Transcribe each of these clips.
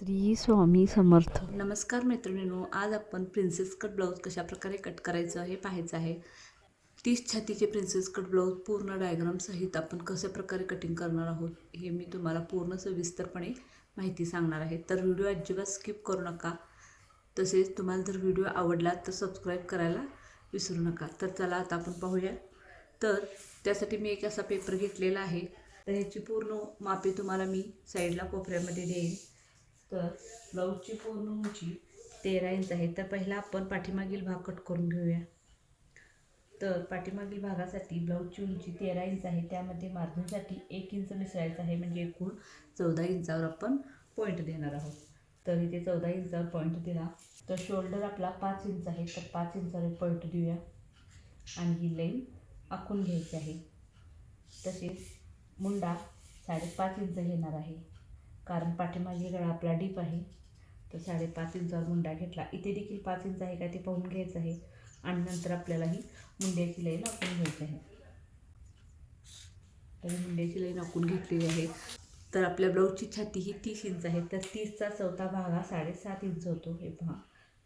श्री स्वामी समर्थ. नमस्कार मैत्रिणींनो आज आपण प्रिन्सेस कट ब्लाऊज कशाप्रकारे कट करायचं हे पाहायचं आहे. तीस छातीचे प्रिन्सेस कट ब्लाऊज पूर्ण डायग्रामसहित आपण कशा प्रकारे कटिंग करणार आहोत हे मी तुम्हाला पूर्ण सविस्तरपणे माहिती सांगणार आहे. तर व्हिडिओ अजिबात स्किप करू नका. तसेच तुम्हाला जर व्हिडिओ आवडला तर सबस्क्राईब करायला विसरू नका. तर चला आता आपण पाहूया. तर त्यासाठी मी एक असा पेपर घेतलेला आहे. तर ह्याची पूर्ण मापे तुम्हाला मी साईडला कोपऱ्यामध्ये देईन. तर ब्लाऊजची पूर्ण उंची तेरा इंच आहे. तर पहिला आपण पाठीमागील भाग कट करून घेऊया. तर पाठीमागील भागासाठी ब्लाऊजची उंची तेरा इंच आहे. त्यामध्ये मार्जिनसाठी एक इंच मिसळायचं आहे. म्हणजे एकूण चौदा इंचावर आपण पॉईंट देणार आहोत. तर इथे चौदा इंचावर पॉईंट दिला. तर शोल्डर आपला पाच इंच आहे. तर पाच इंचावर पॉईंट देऊया. आणि ही लेन आखून घ्यायची आहे. तसेच मुंडा साडेपाच इंच घेणार आहे. कारण पाठीमागे गळा आपला डीप आहे. तर साडेपाच इंचावर मुंडा घेतला. इथे देखील पाच इंच आहे का ते पाहून घ्यायचं आहे. आणि नंतर आपल्याला ही मुंड्याची लाईन आखून घ्यायची आहे. तर मुंड्याची लाईन आखून घेतलेली आहे. तर आपल्या ब्लाऊजची छाती ही तीस इंच आहे. तर तीसचा चौथा भाग हा साडेसात इंच होतो. हे पहा.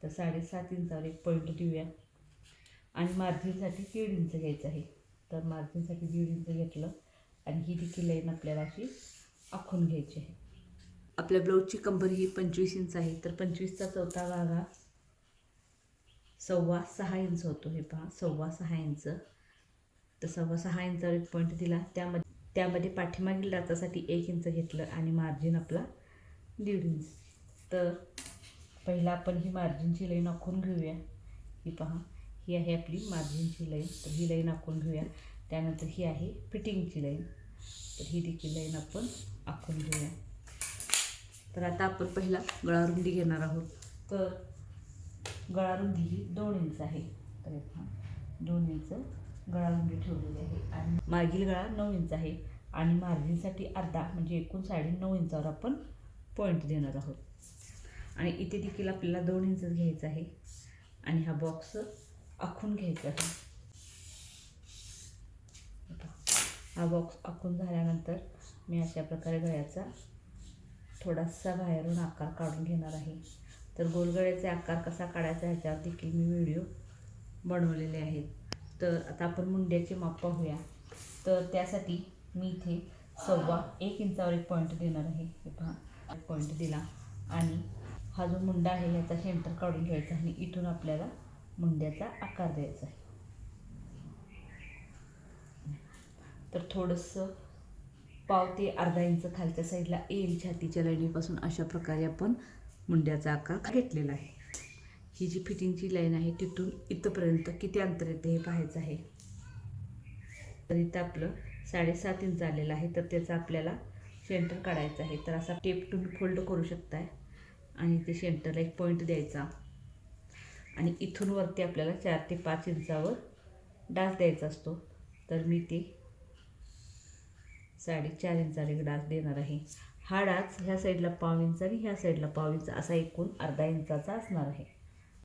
तर साडेसात इंचावर एक पॉईंट देऊया. आणि मार्जिनसाठी दीड इंच घ्यायचं आहे. तर मार्जिनसाठी दीड इंच घेतलं. आणि ही देखील लाईन आपल्याला अशी आखून घ्यायची आहे. आपल्या ब्लाऊजची कंबर ही पंचवीस इंच आहे तर पंचवीसचा चौथा भाग हा सव्वा सहा इंच होतो हे पहा सव्वा सहा इंच. तर सव्वा सहा इंचावर एक पॉईंट दिला त्यामध्ये त्यामध्ये पाठीमागील दातासाठी एक इंच घेतलं आणि मार्जिन आपला दीड इंच. तर पहिला आपण ही मार्जिनची लाईन आखून घेऊया. ही पहा ही आहे आपली मार्जिनची लाईन तर ही लाईन आखून घेऊया. त्यानंतर ही आहे फिटिंगची लाईन तर ही देखील लाईन आपण आखून घेऊया. तर आता आपण पहिला गळारुंदी घेणार आहोत. तर गळारुंदी ही दोन इंच आहे. तर दोन इंच गळारुंदी ठेवलेली आहे. आणि मागील गळा नऊ इंच आहे. आणि मार्जिनसाठी अर्धा म्हणजे एकूण साडे नऊ इंचावर आपण पॉईंट देणार आहोत. आणि इथे देखील आपल्याला दोन इंचच घ्यायचं आहे. आणि हा बॉक्स आखून घ्यायचा आहे. हा बॉक्स आखून झाल्यानंतर मी अशा प्रकारे गळ्याचा थोडासा बाहेरून आकार काढून घेणार आहे. तर गोलगळ्याचे आकार कसा काढायचा ह्याच्यावर देखील मी व्हिडिओ बनवलेले आहेत. तर आता आपण मुंड्याचे माप पाहूया. तर त्यासाठी मी इथे सव्वा एक इंचावर एक पॉईंट देणार आहे. हे पहा. पॉईंट दिला. आणि हा जो मुंडा आहे याचा सेंटर काढून घ्यायचा आणि इथून आपल्याला मुंड्याचा आकार द्यायचा आहे. तर थोडंसं पाव ते अर्धा इंच खालच्या साईडला येईल छातीच्या लाईनीपासून अशा प्रकारे आपण मुंड्याचा आकार घेतलेला आहे. ही जी फिटिंगची लाईन आहे तिथून इथंपर्यंत किती अंतर येते हे पाहायचं आहे. तर इथं आपलं साडेसात इंच आलेलं आहे तर त्याचा आपल्याला सेंटर काढायचं आहे. तर असा टेप तुम्ही फोल्ड करू शकताय आणि ते सेंटरला एक पॉईंट द्यायचा. आणि इथून वरती आपल्याला चार ते पाच इंचावर डास द्यायचा असतो. तर मी ते साडेचार इंचा एक डास देणार आहे. हा डाच ह्या साईडला पाव इंच आणि ह्या साईडला पाव इंच असा एकूण अर्धा इंचाचा असणार आहे.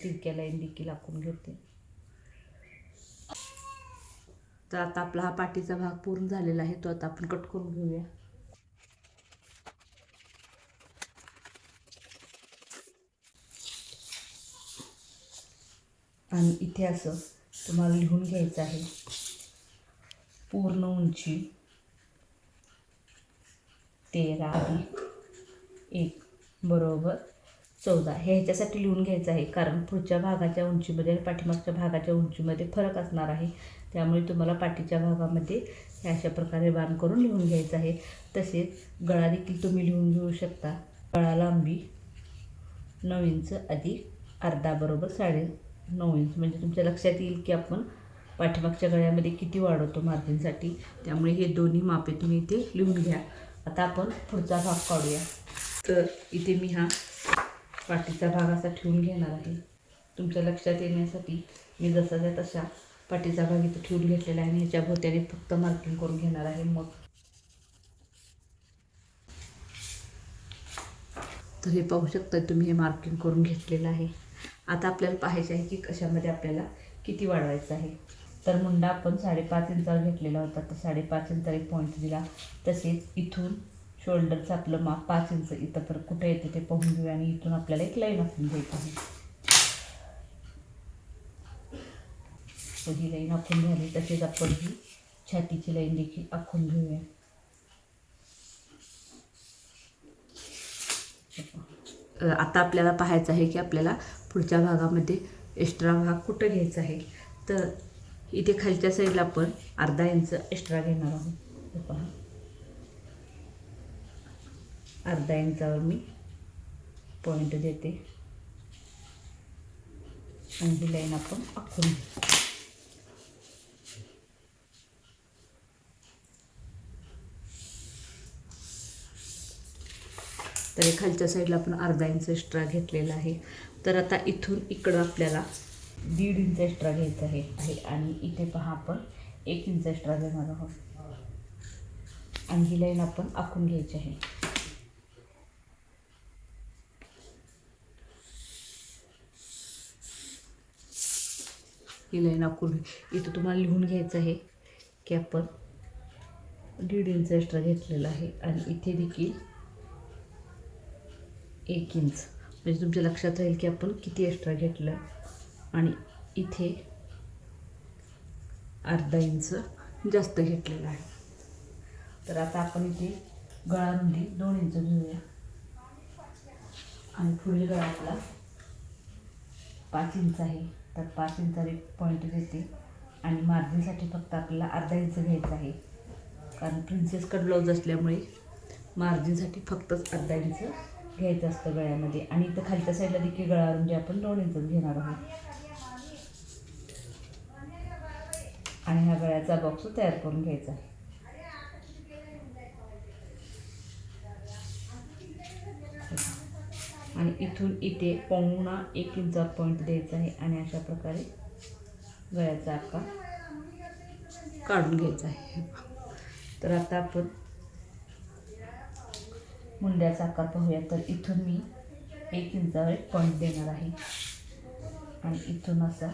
तिरक्या लाईन देखील आखून घेते. तर आता आपला हा पाठीचा भाग पूर्ण झालेला आहे तो आता आपण कट करून घेऊया. आणि इथे असं तुम्हाला लिहून घ्यायचं आहे. पूर्ण उंची तेरा अधिक एक बरोबर. चौदा. हे ह्याच्यासाठी लिहून घ्यायचं आहे कारण पुढच्या भागाच्या उंचीमध्ये आणि पाठीमागच्या भागाच्या उंचीमध्ये फरक असणार आहे. त्यामुळे तुम्हाला पाठीच्या भागामध्ये हे अशा प्रकारे बाण करून लिहून घ्यायचं आहे. तसेच गळा देखील तुम्ही लिहून घेऊ शकता. गळा लांबी नऊ इंच अधिक अर्धा बरोबर साडे नऊ इंच. म्हणजे तुमच्या लक्षात येईल की आपण पाठीमागच्या गळ्यामध्ये किती वाढवतो मार्जिनसाठी. त्यामुळे हे दोन्ही मापे तुम्ही इथे लिहून घ्या. आता आपण पुढचा भाग काढूया. तर इथे मी हा पाठीचा भाग असा ठेवून घेणार आहे. तुमच्या लक्षात येण्यासाठी मी जसाच्या तशा पाठीचा भाग इथे ठेवून घेतलेला आहे आणि ह्याच्या भोवत्याने फक्त मार्किंग करून घेणार आहे. मग तर हे पाहू शकता तुम्ही हे मार्किंग करून घेतलेलं आहे. आता आपल्याला पाहायचं आहे की कशामध्ये आपल्याला किती वाढवायचं आहे. तर मुंडा आपण साडेपाच इंचावर घेतलेला होता. तर साडेपाच इंचावर एक पॉईंट दिला. तसेच इथून शोल्डरचं आपलं माप पाच इंच इथं. तर कुठे येतं ते पाहून घेऊया आणि इथून आपल्याला एक लाईन आखून घ्यायची आहे. ही लाईन आखून झाली. तसेच आपण ही छातीची लाईन देखील आखून घेऊया. आता आपल्याला पाहायचं आहे की आपल्याला पुढच्या भागामध्ये एक्स्ट्रा भाग कुठं घ्यायचा आहे. तर इथे खालच्या साईडला आपण अर्धा इंच एक्स्ट्रा घेणार आहोत. पहा. अर्धा इंचावर मी पॉईंट देते. आणि ही लाईन आपण आखून तर खालच्या साईडला आपण अर्धा इंच एक्स्ट्रा घेतलेला आहे. तर आता इथून इकडं आपल्याला दीड इंच एक्स्ट्रा घ्यायचं आहे आहे. आणि इथे पहा आपण एक इंच एक्स्ट्रा घेणार आहोत. आणि ही लाईन आपण आखून घ्यायची आहे. ही लाईन आखून इथं तुम्हाला लिहून घ्यायचं आहे की आपण दीड इंच एक्स्ट्रा घेतलेला आहे. आणि इथे देखील एक इंच. म्हणजे तुमच्या लक्षात राहील की आपण किती एक्स्ट्रा घेतलं. आणि इथे अर्धा इंच जास्त घेतलेलं आहे. तर आता आपण इथे गळामध्ये दोन इंच घेऊया. आणि पुढील गळा आपला पाच इंच आहे. तर पाच इंचावर एक पॉईंट घेते. आणि मार्जिनसाठी फक्त आपल्याला अर्धा इंच घ्यायचा आहे. कारण प्रिन्सेस कट ब्लाऊज असल्यामुळे मार्जिनसाठी फक्तच अर्धा इंच घ्यायचं असतं गळ्यामध्ये. आणि इथं खालच्या साईडला देखील गळा म्हणजे आपण दोन इंचच घेणार आहोत. आणि ह्या गळ्याचा बॉक्स तयार करून घ्यायचा आहे. आणि इथून इथे पावणा एक इंचा पॉईंट द्यायचा आहे आणि अशा प्रकारे गळ्याचा आकार काढून घ्यायचा आहे. तर आता आपण मुंड्याचा आकार पाहूया. तर इथून मी एक इंचावर एक पॉईंट देणार आहे. आणि इथून असा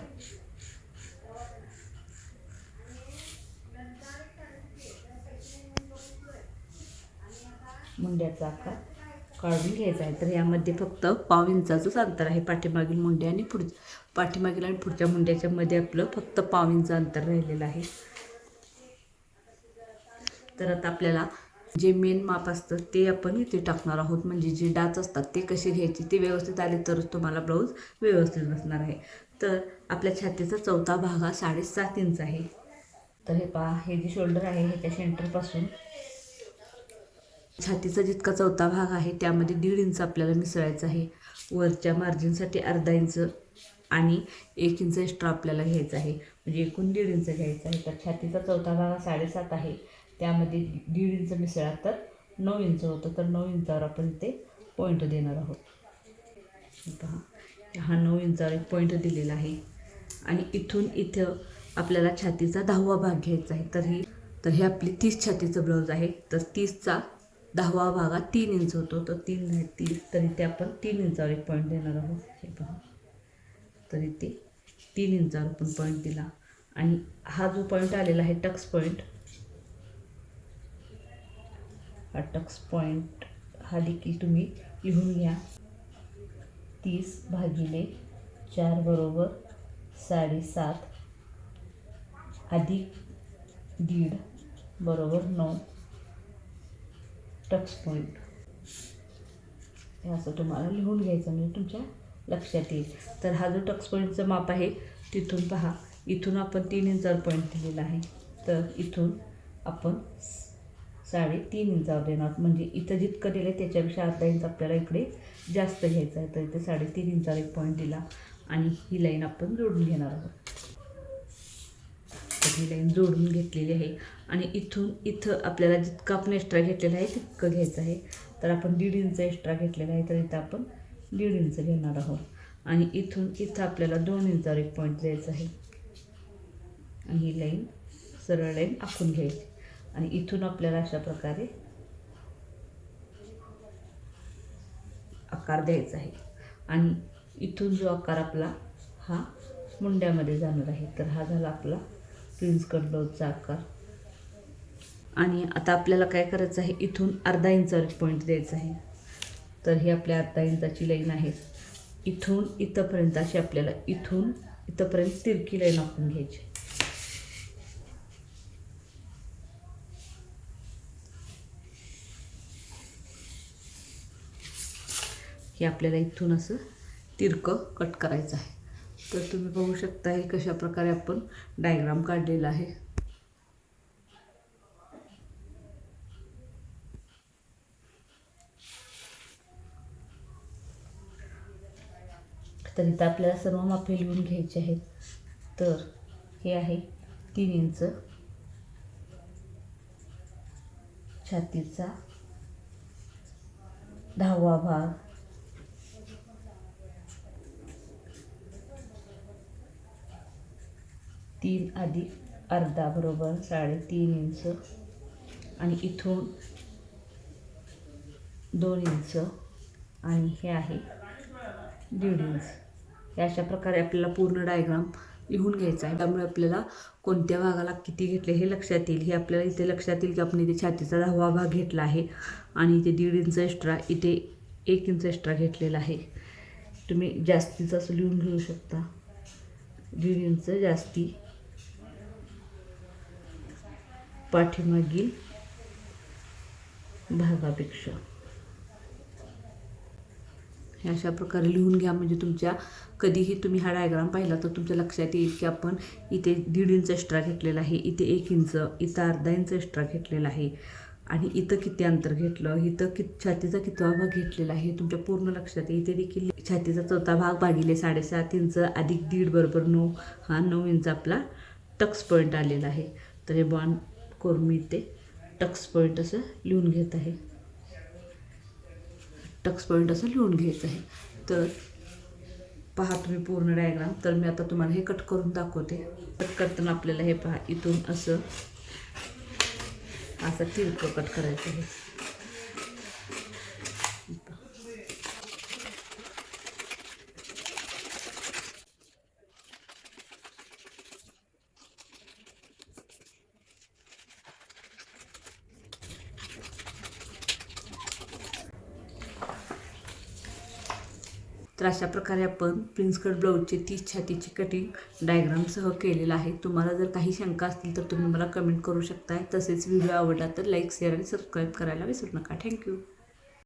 मुंड्याचा आकार काढून घ्यायचा आहे. तर यामध्ये फक्त पाव इंचाचंच अंतर आहे. पाठीमागील मुंडे आणि पुढ पाठीमागील आणि पुढच्या मुंड्याच्या मध्ये आपलं फक्त पाव इंच अंतर राहिलेलं आहे. तर आता आपल्याला जे मेन माप असतं ते आपण इथे टाकणार आहोत. म्हणजे जे डाच असतात ते कसे घ्यायचे ते व्यवस्थित आले तरच तुम्हाला ब्लाऊज व्यवस्थित बसणार आहे. तर आपल्या छातीचा चौथा भाग हा साडेसात इंच आहे. तर हे पहा हे जे शोल्डर आहे ह्याच्या सेंटरपासून छातीचा जितका चौथा भाग आहे त्यामध्ये दीड इंच आपल्याला मिसळायचं आहे. वरच्या मार्जिनसाठी अर्धा इंच आणि एक इंच एक्स्ट्रा आपल्याला घ्यायचा आहे. म्हणजे एकूण दीड इंच घ्यायचं आहे. तर छातीचा चौथा भाग हा साडेसात आहे. त्यामध्ये दीड इंच मिसळा तर नऊ इंच होतं. तर नऊ इंचावर आपण ते पॉईंट देणार आहोत. पहा. हा नऊ इंचावर एक पॉईंट दिलेला आहे. आणि इथून इथं आपल्याला छातीचा दहावा भाग घ्यायचा आहे. तर ही तर हे आपली तीस छातीचं ब्लाऊज आहे. तर तीसचा दहावा भाग हा तीन इंच होतो. तर तीन नाही तीस तर इथे आपण तीन इंचावर एक पॉईंट देणार आहोत. हे पहा. तर इथे तीन इंचावर आपण पॉईंट दिला. आणि हा जो पॉईंट आलेला आहे टक्स पॉईंट हा टक्स पॉईंट हा देखील तुम्ही लिहून घ्या. तीस भागिले चार बरोबर साडेसात अधिक दीड बरोबर नऊ. टक्स पॉईंट हे असं तुम्हाला लिहून घ्यायचं म्हणजे तुमच्या लक्षात येईल. तर हा जो टक्स पॉईंटचं माप आहे तिथून पहा. इथून आपण तीन हजार पॉईंट दिलेला आहे. तर इथून आपण साडेतीन इंचावर देणार. आहोत. म्हणजे इथं जितकं दिलं आहे त्याच्यापेक्षा अर्धा इंच आपल्याला इकडे जास्त घ्यायचं आहे. तर इथे साडेतीन इंचावर एक पॉईंट दिला. आणि ही लाईन आपण जोडून घेणार आहोत. ही लाईन जोडून घेतलेली आहे. आणि इथून इथं आपल्याला जितकं आपण एक्स्ट्रा घेतलेलं आहे तितकं घ्यायचं आहे. तर आपण दीड इंच एक्स्ट्रा घेतलेलं आहे. तर इथं आपण दीड इंच घेणार आहोत. आणि इथून इथं आपल्याला दोन इंचावर एक पॉईंट द्यायचा आहे. आणि ही लाईन सरळ लाईन आखून घ्यायची. आणि इथून आपल्याला अशा प्रकारे आकार द्यायचा आहे. आणि इथून जो आकार आपला हा मुंड्यामध्ये जाणार आहे. तर हा झाला आपला प्रिन्स कट ब्लाऊजचा आकार. आणि आता आपल्याला काय करायचं आहे? इथून अर्धा इंचावर पॉईंट द्यायचा आहे. तर ही आपल्या अर्धा इंचाची लाईन आहे. इथून इथंपर्यंत अशी आपल्याला इथून इथंपर्यंत तिरकी लाईन आखून घ्यायची. की आपल्याला इथून असं तिरकं कट करायचं आहे. तर तुम्ही बघू शकता हे कशा प्रकारे आपण डायग्राम काढलेला आहे. तर इथं आपल्याला सर्व मापे लिहून घ्यायचे आहेत. तर हे आहे तीन इंच छातीचा दहावा भाग. तीन अधिक अर्धा बरोबर साडेतीन इंच आणि इथून दोन इंच आणि हे आहे दीड इंच. हे अशा प्रकारे आपल्याला पूर्ण डायग्राम लिहून घ्यायचा आहे. त्यामुळे आपल्याला कोणत्या भागाला किती घेतले हे लक्षात येईल. हे आपल्याला इथे लक्षात येईल की आपण इथे छातीचा दहावा भाग घेतला आहे आणि इथे दीड इंच एक्स्ट्रा इथे एक इंच एक्स्ट्रा घेतलेला आहे. तुम्ही जास्तीचं असं लिहून घेऊ शकता. दीड इंच जास्ती पाठीमागील भागापेक्षा. हे अशा प्रकारे लिहून घ्या म्हणजे तुमच्या कधीही तुम्ही हा डायग्राम पाहिला तर तुमच्या लक्षात येईल की आपण इथे दीड इंच एक्स्ट्रा घेतलेला आहे इथे एक इंच इथं अर्धा इंच एक्स्ट्रा घेतलेला आहे. आणि इथं किती अंतर घेतलं इथं कि छातीचा कितवा भाग घेतलेला आहे तुमच्या पूर्ण लक्षात येईल. इथे देखील छातीचा चौथा भाग भागिले साडेसात इंच अधिक दीड बरोबर नऊ हा नऊ इंच आपला टक्स पॉईंट आलेला आहे. तर हे बॉन करून मी टक्स पॉईंट असं लिहून घेत आहे. टक्स पॉईंट असं लिहून घ्यायचं आहे. तर पहा तुम्ही पूर्ण डायग्राम. तर मी आता तुम्हाला हे कट करून दाखवते. कट करताना आपल्याला हे पहा इथून असं असं तिरकं कट करायचं आहे. तर अशा प्रकारे आपण प्रिन्स कट ब्लाऊजची तीस छातीची कटिंग डायग्रामसह केलेलं आहे. तुम्हाला जर काही शंका असतील तर तुम्ही मला कमेंट करू शकताय. तसेच व्हिडिओ आवडला तर लाईक शेअर आणि सबस्क्राईब करायला विसरू नका. थँक्यू